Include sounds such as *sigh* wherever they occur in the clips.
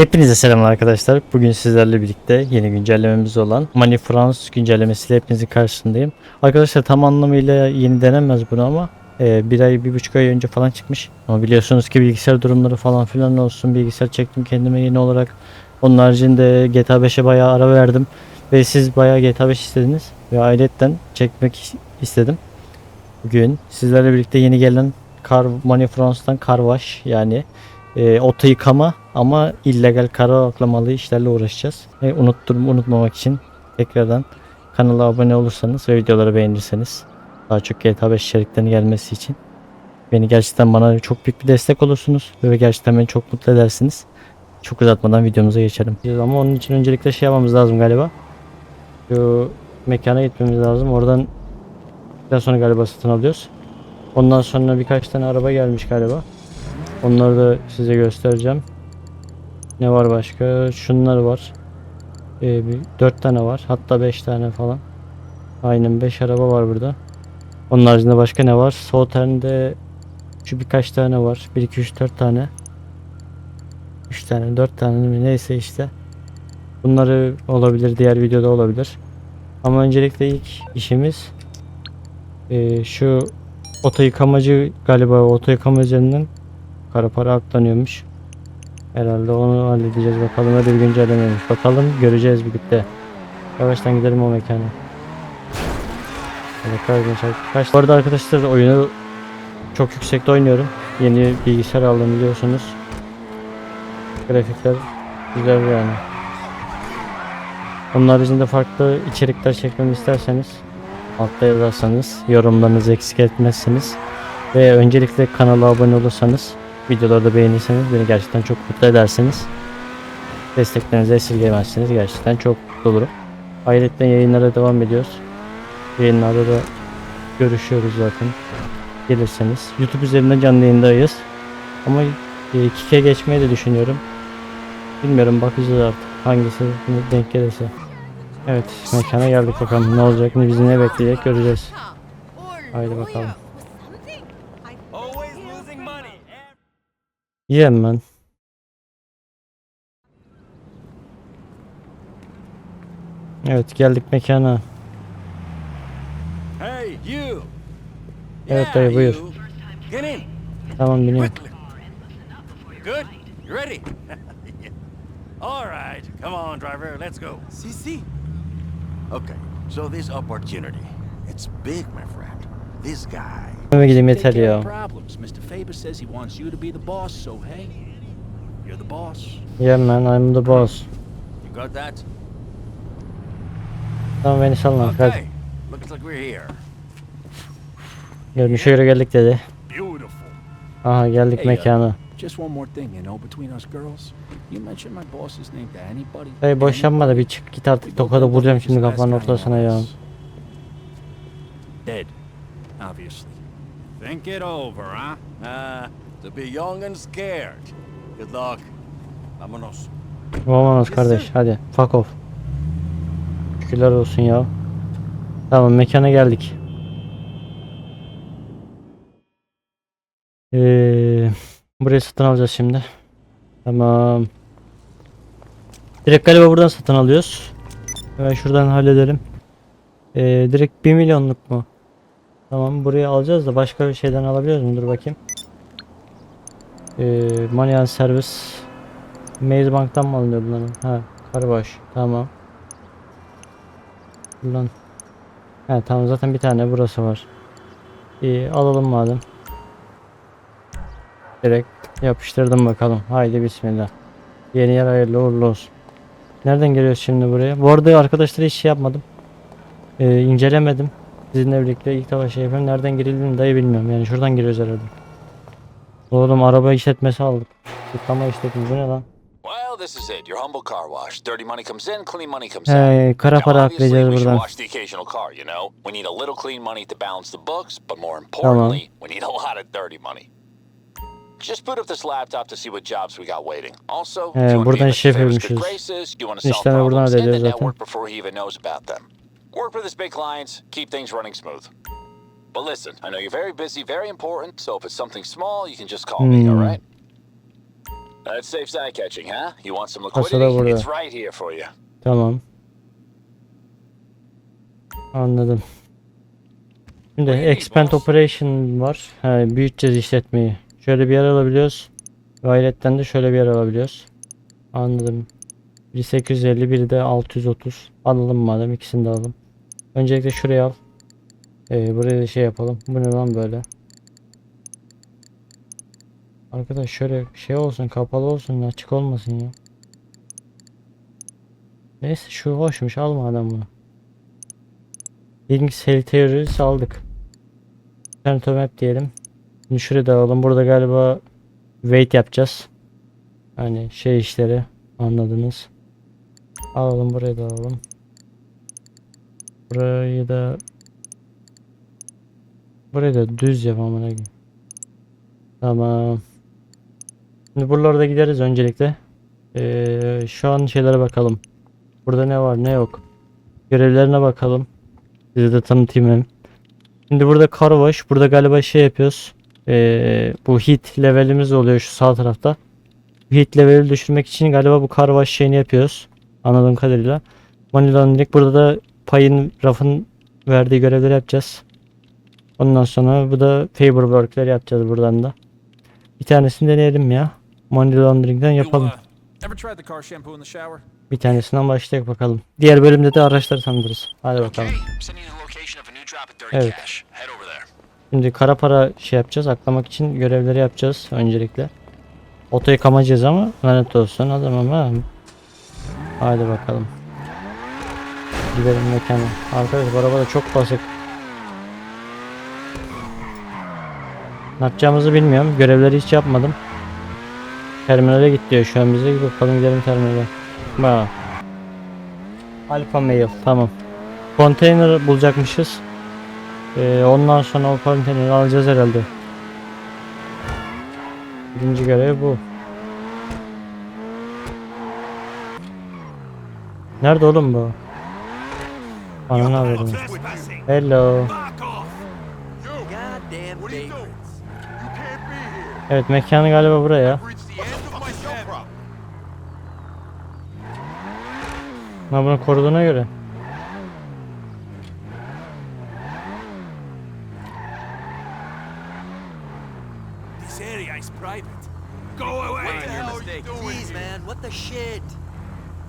Hepinize selamlar arkadaşlar. Bugün sizlerle birlikte yeni güncellememiz olan Money France güncellemesiyle hepinizin karşısındayım. Arkadaşlar tam anlamıyla yeni denemez bunu ama e, bir ay, bir buçuk ay önce falan çıkmış. Ama biliyorsunuz ki bilgisayar durumları falan filan olsun. Bilgisayar çektim kendime yeni olarak. Onun haricinde GTA 5'e bayağı ara verdim. Ve siz bayağı GTA 5 istediniz. Ve ayrıca çekmek istedim. Bugün sizlerle birlikte yeni gelen Car Money France'dan Car Wash yani e, oto yıkama ama illegal kara aklamalı işlerle uğraşacağız. E, unutturum unutmamak için tekrardan kanala abone olursanız ve videoları beğenirseniz daha çok GTA 5 içeriklerinin gelmesi için beni gerçekten bana çok büyük bir destek olursunuz ve gerçekten beni çok mutlu edersiniz. Çok uzatmadan videomuza geçelim. Ama onun için öncelikle şey yapmamız lazım galiba. Şu mekana gitmemiz lazım. Oradan daha sonra galiba satın alıyoruz. Ondan sonra birkaç tane araba gelmiş galiba. Onları da size göstereceğim. Ne var başka? Şunlar var. Ee, bir, 4 tane var. Hatta 5 tane falan. Aynen 5 araba var burada. Onun haricinde başka ne var? Sauter'de şu birkaç tane var. 1, 2, 3, 4 tane. 3 tane, 4 tane mi neyse işte. Bunları olabilir. Diğer videoda olabilir. Ama öncelikle ilk işimiz ee, şu oto yıkamacı galiba oto yıkamacının Kara para aklanıyormuş. Herhalde onu halledeceğiz bakalım. Hadi bir güncellemeymiş. Bakalım göreceğiz birlikte. Yavaştan gidelim o mekana. Evet, arkadaşlar. Kaç... Bu arada arkadaşlar oyunu çok yüksekte oynuyorum. Yeni bilgisayar aldım biliyorsunuz. Grafikler güzel yani. Onun haricinde farklı içerikler çekmemi isterseniz altta yazarsanız yorumlarınızı eksik etmezsiniz. Ve öncelikle kanala abone olursanız videoları da beğenirseniz beni gerçekten çok mutlu edersiniz. Desteklerinizi esirgemezseniz gerçekten çok mutlu olurum. Ayrıca yayınlara devam ediyoruz. Yayınlarda da görüşüyoruz zaten. Gelirseniz. YouTube üzerinden canlı yayındayız. Ama 2K geçmeyi de düşünüyorum. Bilmiyorum bakacağız artık. Hangisi denk gelirse. Evet mekana geldik bakalım ne olacak ne bizi ne bekleyecek göreceğiz. Haydi bakalım. Yiyem ben. Evet geldik mekana. Hey, you. Evet Yeah, dayı, buyur. you. Get in. Tamam biniyorum. Quickly. Good. You ready? *laughs* All right. Come on, driver. Let's go. See, see. Okay, so this opportunity, it's big, my friend. This guy. Eve gideyim yeter ya. of problems. Mr. Faber says he wants you to be the boss, so hey, you're the boss. Yeah man I'm the boss. You got that? Tamam beni artık Okay. hadi. Looks like we're here. Görünüşe göre geldik dedi. Beautiful. Aha geldik Hey, mekana. Just one more thing, you know, between us girls. You mentioned my boss's name to anybody. Hey boş yapma da bir çık git artık tokada vuracağım şimdi kafanın ortasına ya. İt over, huh? Uh, to be young and scared. Good luck. Vámonos. Vamonos kardeş hadi fuck off. Şükürler olsun ya. Tamam mekana geldik. Ee, burayı satın alacağız şimdi. Tamam. Direkt galiba buradan satın alıyoruz. Hemen şuradan halledelim. Ee, direkt 1 milyonluk mu? Tamam burayı alacağız da başka bir şeyden alabiliyoruz mu? Dur bakayım. Ee, money and service. Maze Bank'tan mı alınıyor bunların? Ha, Karbaş. Tamam. Ulan. He tamam zaten bir tane burası var. İyi alalım madem. Direkt yapıştırdım bakalım. Haydi bismillah. Yeni yer hayırlı uğurlu olsun. Nereden geliyoruz şimdi buraya? Bu arada arkadaşlar hiç şey yapmadım. Ee, incelemedim. Sizinle birlikte ilk defa şey yapıyorum. Nereden girildiğini dahi bilmiyorum. Yani şuradan giriyoruz herhalde. Oğlum araba işletmesi aldık. Tıklama işletmesi bu ne lan? This is it. Your humble car wash. Dirty money comes in, clean money comes out. He, kara para aklayacağız buradan. wash the occasional car, you know? We need a little clean money to balance the books, but more importantly, we need a lot of dirty money. Just boot up this laptop to see what jobs we got waiting. Also, be buradan to solve İşlemi buradan halledeceğiz zaten. before he even knows about them. Work with his big clients, keep things running smooth. But listen, I know you're very busy, very important, so if it's something small, you can just call me, Hmm. all right? That saves eye catching, huh? You want some liquidity? burada. It's right here for you. Tamam. Anladım. Şimdi Expand Operation var. Ha, büyüteceğiz işletmeyi. Şöyle bir yer alabiliyoruz. Gayretten de şöyle bir yer alabiliyoruz. Anladım. Biri 850, biri de 630. Alalım madem ikisini de alalım. Öncelikle şuraya al. Ee, buraya da şey yapalım. Bu ne lan böyle? Arkadaş şöyle şey olsun kapalı olsun açık olmasın ya. Neyse şu hoşmuş al madem bunu. Links Hell Theories aldık. Phantom Map diyelim. Şimdi şuraya da alalım. Burada galiba wait yapacağız. Hani şey işleri anladınız. Alalım buraya da alalım. Burayı da Burayı da düz yap amına koyayım. Tamam. Şimdi buralarda gideriz öncelikle. Ee, şu an şeylere bakalım. Burada ne var ne yok. Görevlerine bakalım. Size de tanıtayım hem. Şimdi burada car wash. Burada galiba şey yapıyoruz. Ee, bu hit levelimiz oluyor şu sağ tarafta. Hit leveli düşürmek için galiba bu car wash şeyini yapıyoruz. Anladığım kadarıyla. Money laundering. Burada da payın rafın verdiği görevleri yapacağız. Ondan sonra bu da favor work'leri yapacağız buradan da. Bir tanesini deneyelim ya. Money laundering'den yapalım. Uh, shower? Bir tanesinden başlayalım bakalım. Diğer bölümde de araçları tanıtırız. Hadi bakalım. Evet. Şimdi kara para şey yapacağız. Aklamak için görevleri yapacağız öncelikle. Oto yıkamayacağız ama lanet olsun adam ama. Hadi bakalım. Gidelim mekana. Arkadaş bu araba da çok basık. Ne yapacağımızı bilmiyorum. Görevleri hiç yapmadım. Terminale git diyor şu an bize. Bakalım gidelim terminale. Bak. Alfa mail tamam. Konteyner bulacakmışız. Ee, ondan sonra o konteyneri alacağız herhalde. Birinci görev bu. Nerede oğlum bu? Bana ne haberim? Hello. Evet mekanı galiba buraya. Ben bunu koruduğuna göre. This area is private. Go away! Mind your mistake. Jeez, man, what the shit?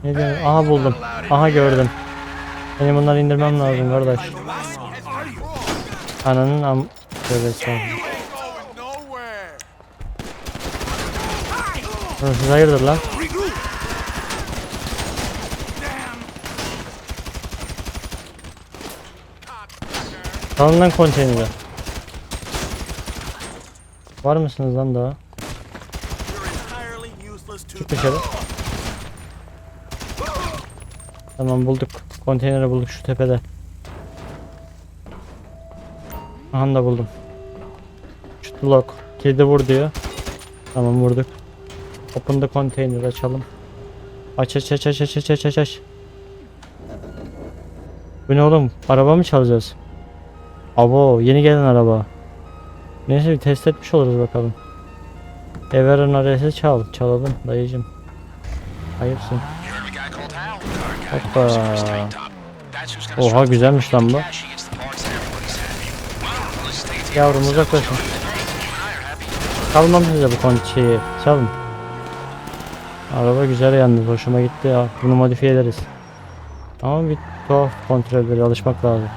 Ne diyorsun? Aha buldum. Aha gördüm. Benim bunları indirmem lazım kardeş. Ananın am... Estağfurullah. Oğlum Siz hayırdır lan? Alın lan konteyneri. Var mısınız lan daha? Çık dışarı. Tamam bulduk. Konteyneri bulduk şu tepede. Aha da buldum. Şu lock. Kilidi vur diyor. Tamam vurduk. Open the container açalım. Aç aç aç aç aç aç aç aç aç. Bu ne oğlum? Araba mı çalacağız? Abo yeni gelen araba. Neyse bir test etmiş oluruz bakalım. Ever'ın arası çal. Çalalım dayıcım. Hayırsın. Gonna Oha güzelmiş lan bu. Yavrum uzaklaşın. Çalmam size bu konu şeyi. Çalın. Araba güzel yalnız hoşuma gitti ya. Bunu modifiye ederiz. Ama bir tuhaf kontrolleri alışmak lazım.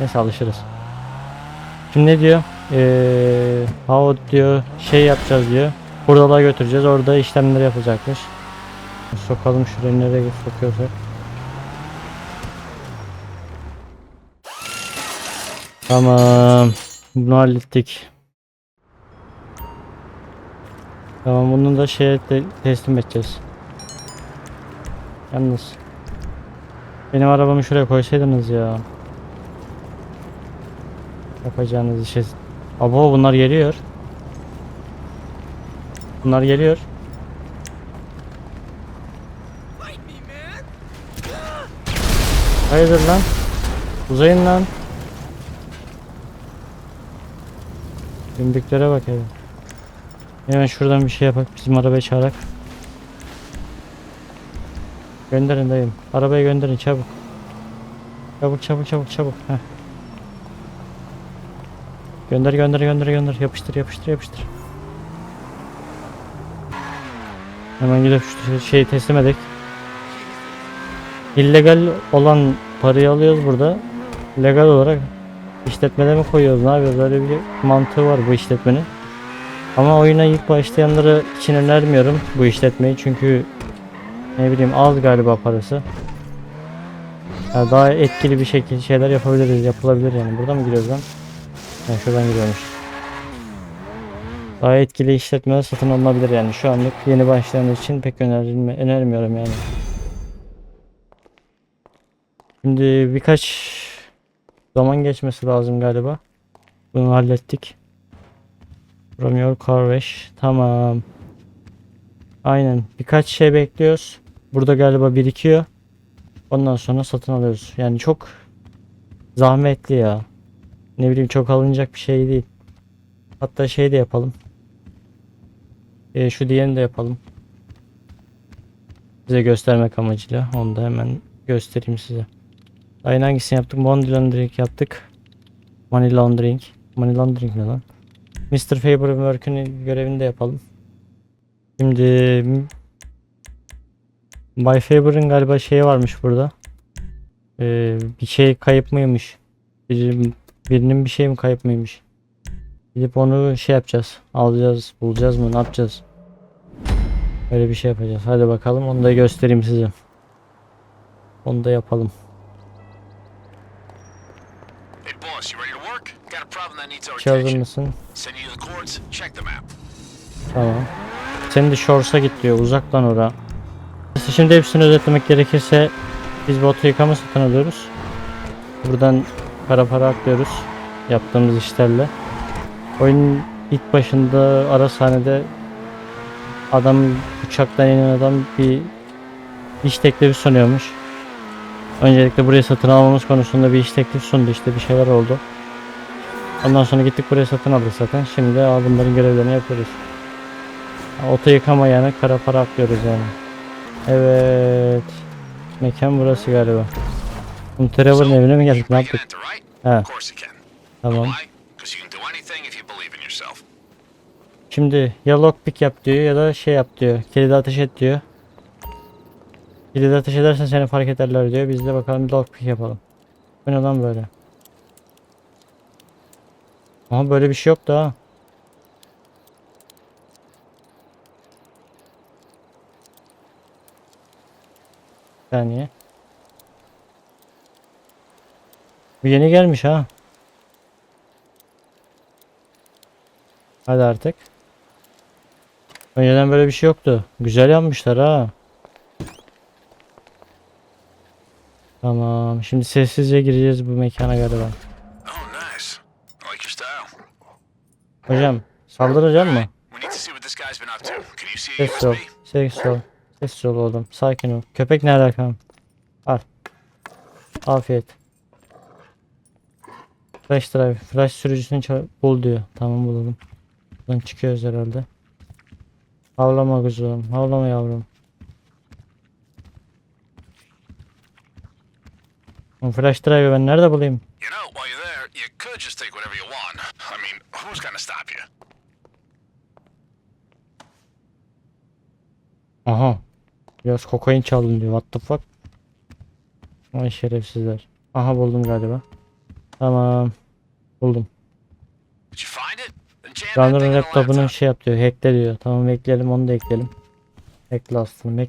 Neyse alışırız. Şimdi ne diyor? Ee, how diyor şey yapacağız diyor. Buradalığa götüreceğiz. Orada işlemleri yapılacakmış. Sokalım şuraya nereye sokuyorsak. Tamam. Bunu hallettik. Tamam bunu da şeye te- teslim edeceğiz. Yalnız benim arabamı şuraya koysaydınız ya. Yapacağınız işe. Abo bunlar geliyor. Bunlar geliyor. Hayırdır lan? Uzayın lan. Bindiklere bak hele. Hemen şuradan bir şey yapak bizim arabayı çağırak. Gönderin dayım. Arabayı gönderin çabuk. Çabuk çabuk çabuk çabuk. Heh. Gönder gönder gönder gönder. Yapıştır yapıştır yapıştır. Hemen gidip şu şeyi teslim edek. İllegal olan parayı alıyoruz burada. Legal olarak işletmede mi koyuyoruz ne yapıyoruz? Öyle bir mantığı var bu işletmenin. Ama oyuna ilk başlayanlara için önermiyorum bu işletmeyi çünkü ne bileyim az galiba parası. Ya daha etkili bir şekilde şeyler yapabiliriz, yapılabilir yani. Buradan mı giriyoruz lan? Yani şuradan giriyormuş. Daha etkili işletmeler satın alınabilir yani. Şu anlık yeni başlayanlar için pek önerilme, önermiyorum yani. Şimdi birkaç zaman geçmesi lazım galiba. Bunu hallettik. Romeo Car Wash. Tamam. Aynen. Birkaç şey bekliyoruz. Burada galiba birikiyor. Ondan sonra satın alıyoruz. Yani çok zahmetli ya. Ne bileyim çok alınacak bir şey değil. Hatta şey de yapalım. Ee, şu diğerini de yapalım. Size göstermek amacıyla. Onu da hemen göstereyim size. Aynı hangisini yaptık? Money laundering yaptık. Money laundering. Money laundering ne lan? Mr. Faber Work'ün görevini de yapalım. Şimdi Bay Faber'ın galiba şeyi varmış burada. Ee, bir şey kayıp mıymış? Bir, birinin bir şey mi kayıp mıymış? Gidip onu şey yapacağız. Alacağız, bulacağız mı? Ne yapacağız? Öyle bir şey yapacağız. Hadi bakalım onu da göstereyim size. Onu da yapalım. Boss, you ready to work? Got a problem that needs our attention. mısın? Send you the coordinates. Check the map. Tamam. Senin de Shores'a git diyor. Uzaktan ora. Neyse, Şimdi hepsini özetlemek gerekirse biz botu yıkama satın alıyoruz. Buradan para para aklıyoruz. Yaptığımız işlerle. Oyunun ilk başında ara sahnede adam uçaktan inen adam bir iş teklifi sunuyormuş. Öncelikle burayı satın almamız konusunda bir iş teklifi sundu işte bir şeyler oldu. Ondan sonra gittik buraya satın aldık zaten. Şimdi aa, bunların görevlerini yapıyoruz. Oto yıkamayana kara para aklıyoruz yani. Evet. Mekan burası galiba. Bu Trevor'ın evine mi geldik? Ne yaptık? He tamam. Şimdi ya lockpick yap diyor ya da şey yap diyor. Kilidi ateş et diyor. Kilidi ateş edersen seni fark ederler diyor. Biz de bakalım bir lockpick yapalım. Bu ne lan böyle? Ama böyle bir şey yok da. Bir saniye. Bu yeni gelmiş ha. Hadi artık. Önceden böyle bir şey yoktu. Güzel yapmışlar ha. Tamam. Şimdi sessizce gireceğiz bu mekana galiba. Oh, your style. Hocam saldıracak mı? Sessiz ol. Sessiz ol. Sessiz ol oğlum. Sakin ol. Köpek ne alakam? Al. Afiyet. Flash drive. Flash sürücüsünü bul diyor. Tamam bulalım. Buradan çıkıyoruz herhalde. Havlama kuzum. Havlama yavrum. Bu Flash drive'ı ben nerede bulayım? You know, while you're there, you could just take whatever you want. I mean, who's gonna stop you? Aha. Biraz kokain çaldım diyor. What the fuck? Vay şerefsizler. Aha buldum galiba. Tamam. Buldum. A laptopunu laptop. şey yap diyor. Hackle diyor. Tamam ekleyelim onu da ekleyelim. Ekle aslında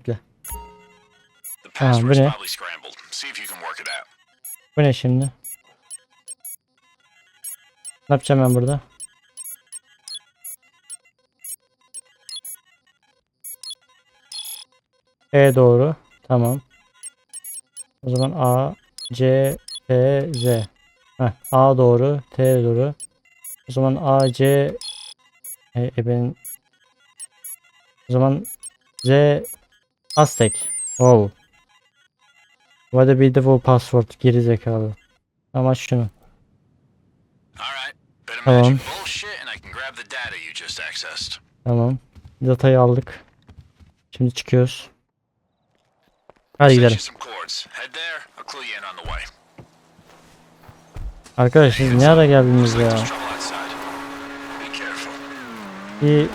Ah, password's bu ne? Bu ne şimdi? Ne yapacağım ben burada? E doğru. Tamam. O zaman A, C, T, Z. Heh, A doğru, T doğru. O zaman A, C, e, e ben... O zaman Z, Aztek. Wow. What a beautiful password. Geri zekalı. Ama şunu. Tamam. Tamam. Datayı aldık. Şimdi çıkıyoruz. Hadi gidelim. Arkadaş siz ne ara geldiniz ya? Bir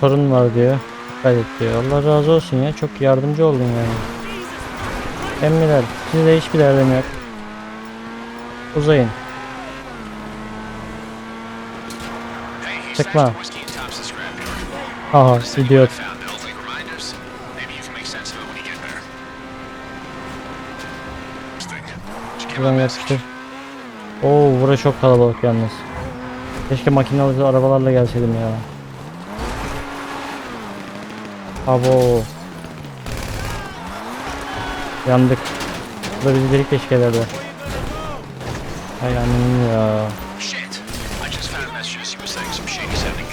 sorun var diyor. Dikkat et diyor. Allah razı olsun ya. Çok yardımcı oldun yani. Emmiler. Size hiçbir derdim yok. Uzayın. Scrapyard. Aha idiot. Buradan yapıştır. Oo burası çok kalabalık yalnız. Keşke makinalı arabalarla gelseydim ya. Abo. Yandık. Burada bizi delik keşke ederdi. Ay annem ya.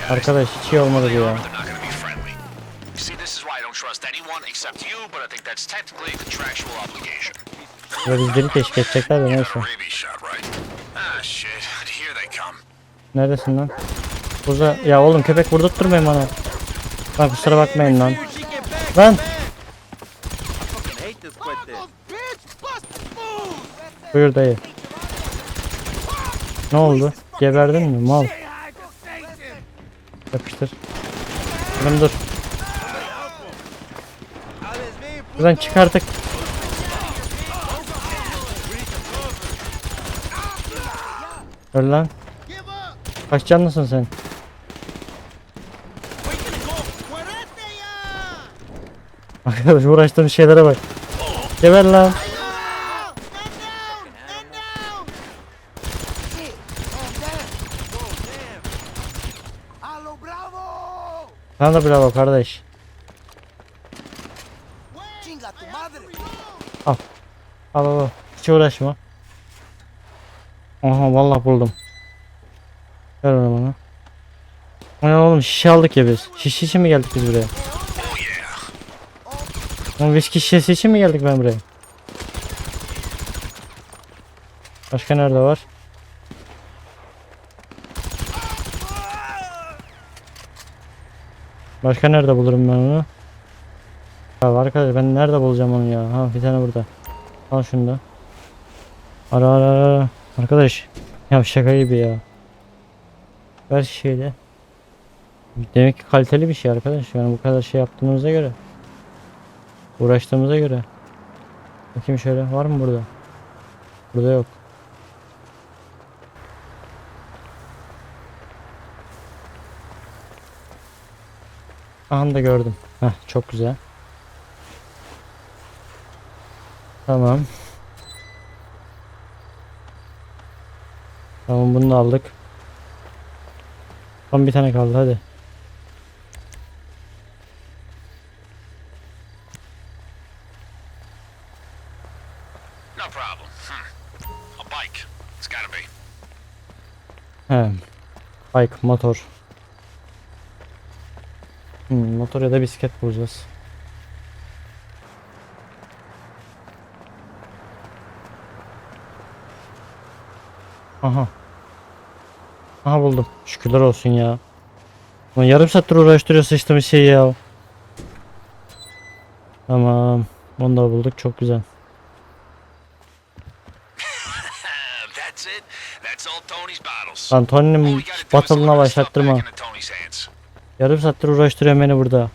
Arkadaş hiç iyi olmadı bu ya. Burada bizi delik edecekler de neyse. Ah. *laughs* Neredesin lan? Uza. Ya oğlum köpek vurdurtturmayın bana. Lan kusura bakmayın lan. Lan. Buyur dayı. Ne oldu? Geberdin mi mal? Yapıştır. Oğlum dur. Buradan çık artık. Öl lan. Kaç canlısın sen? Arkadaş uğraştığım şeylere bak. Geber lan. Sana da bravo kardeş. Al. Al al al. Hiç uğraşma. Aha vallahi buldum. Ver onu bana. Ay oğlum şişe aldık ya biz. Şişe için mi geldik biz buraya? Oğlum viski şişesi için mi geldik ben buraya? Başka nerede var? Başka nerede bulurum ben onu? Ya arkadaş ben nerede bulacağım onu ya? Ha bir tane burada. Al şunu da. Ara ara ara. Arkadaş. Ya şaka gibi ya. Ver şişeyi de. Demek ki kaliteli bir şey arkadaş. Yani bu kadar şey yaptığımıza göre. Uğraştığımıza göre. Bakayım şöyle var mı burada? Burada yok. Aha da gördüm. Heh çok güzel. Tamam. Tamam bunu da aldık. Son bir tane kaldı hadi. No problem. Hmm. A bike. It's gotta be. He. Bike, motor. Hmm, motor ya da bisiklet bulacağız. Aha. Aha buldum. Şükürler olsun ya. Lan yarım saattir uğraştırıyor sıçtığım şey ya. Tamam. Onu da bulduk. Çok güzel. *laughs* Lan Tony'nin stuff başlattırma. Yarım saattir uğraştırıyor beni burada.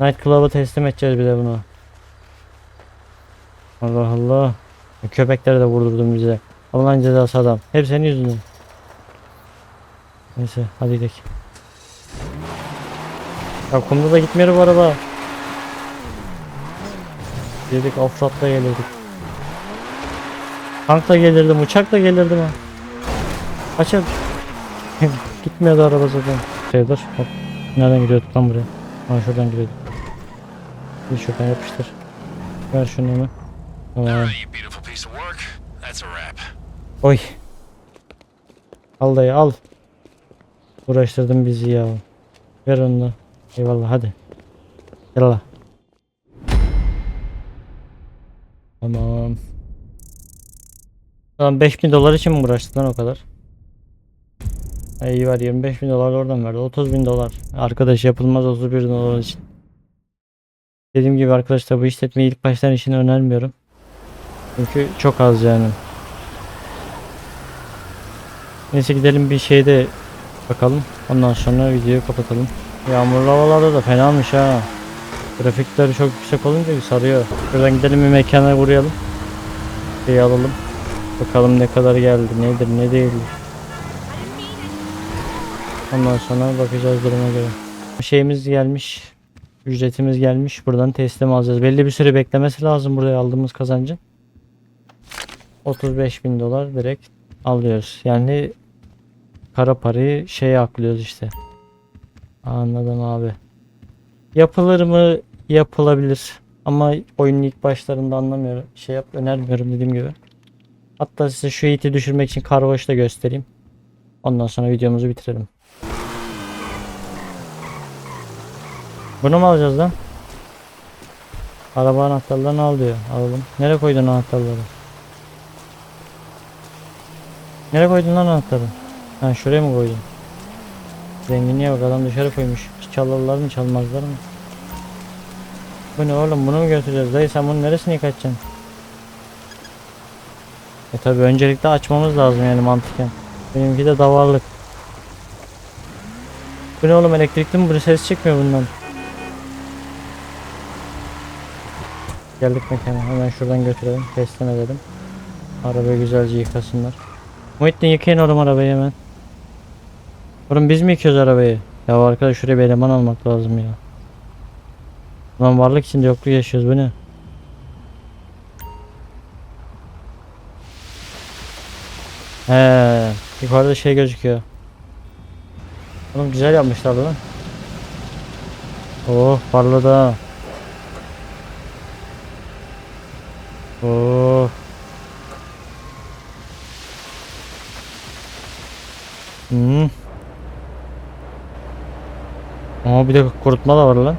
Night Club'a teslim edeceğiz bir de bunu. Allah Allah. Köpekleri de vurdurdun bize. Allah'ın cezası adam. Hep senin yüzünden. Neyse hadi gidelim. Ya kumda da gitmiyor bu araba. Dedik offroad'la gelirdik. Tankla gelirdim, uçakla gelirdim ha. Açın. *laughs* Gitmiyordu araba zaten. Sayılır. Hop. Nereden gidiyorduk lan buraya? Ha şuradan gidiyorduk. Bir şuradan yapıştır. Ver şunu hemen. Tamam. Oy. Al dayı al. Uğraştırdın bizi ya. Ver onu da. Eyvallah hadi. Yallah. Tamam. Tamam 5000 dolar için mi uğraştık lan o kadar? İyi var 25 bin dolar oradan verdi. 30 bin dolar. Arkadaş yapılmaz 31 bin dolar için. Dediğim gibi arkadaşlar bu işletmeyi ilk baştan için önermiyorum. Çünkü çok az yani. Neyse gidelim bir şeyde bakalım. Ondan sonra videoyu kapatalım. Yağmurlu havalarda da fenamış ha. Grafikleri çok yüksek olunca bir sarıyor. Şuradan gidelim bir mekana uğrayalım. Şeyi alalım. Bakalım ne kadar geldi, nedir, ne değildir. Ondan sonra bakacağız duruma göre. Şeyimiz gelmiş. Ücretimiz gelmiş. Buradan teslim alacağız. Belli bir süre beklemesi lazım buraya aldığımız kazancın. 35 bin dolar direkt alıyoruz. Yani kara parayı şeye aklıyoruz işte. Anladım abi. Yapılır mı? Yapılabilir. Ama oyunun ilk başlarında anlamıyorum. Şey yap önermiyorum dediğim gibi. Hatta size şu iti düşürmek için karvaşı da göstereyim. Ondan sonra videomuzu bitirelim. Bunu mu alacağız lan? Araba anahtarlarını al diyor. Alalım. Nereye koydun anahtarları? Nereye koydun lan anahtarı? Ha şuraya mı koydun? Zenginliğe bak adam dışarı koymuş. Çalarlar mı çalmazlar mı? Bu ne oğlum bunu mu götüreceğiz? Dayı sen bunun neresini yıkatacaksın? E tabi öncelikle açmamız lazım yani mantıken. Benimki de davarlık. Bu ne oğlum elektrikli mi? Bu ses çıkmıyor bundan. Geldik mekana. Hemen şuradan götürelim. Teslim edelim. Arabayı güzelce yıkasınlar. Muhittin yıkayın oğlum arabayı hemen. Oğlum biz mi yıkıyoruz arabayı? Ya arkadaş şuraya bir eleman almak lazım ya. Lan varlık içinde yokluk yaşıyoruz bu ne? He, yukarıda şey gözüküyor. Oğlum güzel yapmışlar lan. Oh parladı ha. Oh. Hmm. Ama bir de kurutma da var lan.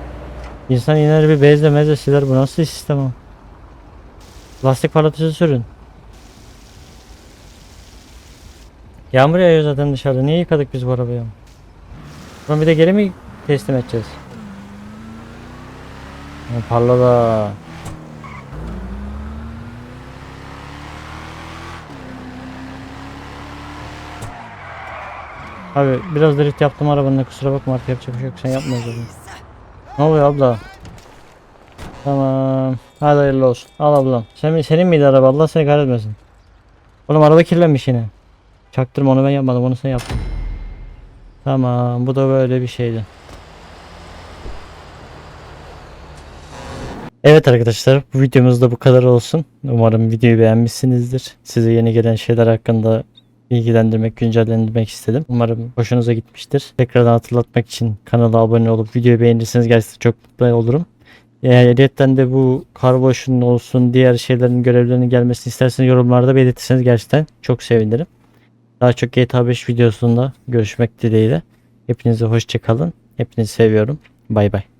İnsan iner bir bezle meze siler. Bu nasıl sistem o? Lastik parlatıcı sürün. Yağmur yağıyor zaten dışarıda. Niye yıkadık biz bu arabayı? Ulan bir de geri mi teslim edeceğiz? Parlada. Abi biraz drift yaptım arabanın kusura bakma artık yapacak bir şey yok sen yapma o zaman. Ne oluyor abla? Tamam. Hadi hayırlı olsun. Al ablam. Sen, senin miydi araba? Allah seni kahretmesin. Oğlum araba kirlenmiş yine. Çaktırma onu ben yapmadım onu sen yaptın. Tamam bu da böyle bir şeydi. Evet arkadaşlar bu videomuz da bu kadar olsun. Umarım videoyu beğenmişsinizdir. Size yeni gelen şeyler hakkında bilgilendirmek, güncellendirmek istedim. Umarım hoşunuza gitmiştir. Tekrardan hatırlatmak için kanala abone olup videoyu beğenirseniz gerçekten çok mutlu olurum. Ayrıca de bu karboşun olsun diğer şeylerin görevlerinin gelmesini isterseniz yorumlarda belirtirseniz gerçekten çok sevinirim. Daha çok GTA 5 videosunda görüşmek dileğiyle. Hepinize hoşçakalın. Hepinizi seviyorum. Bay bay.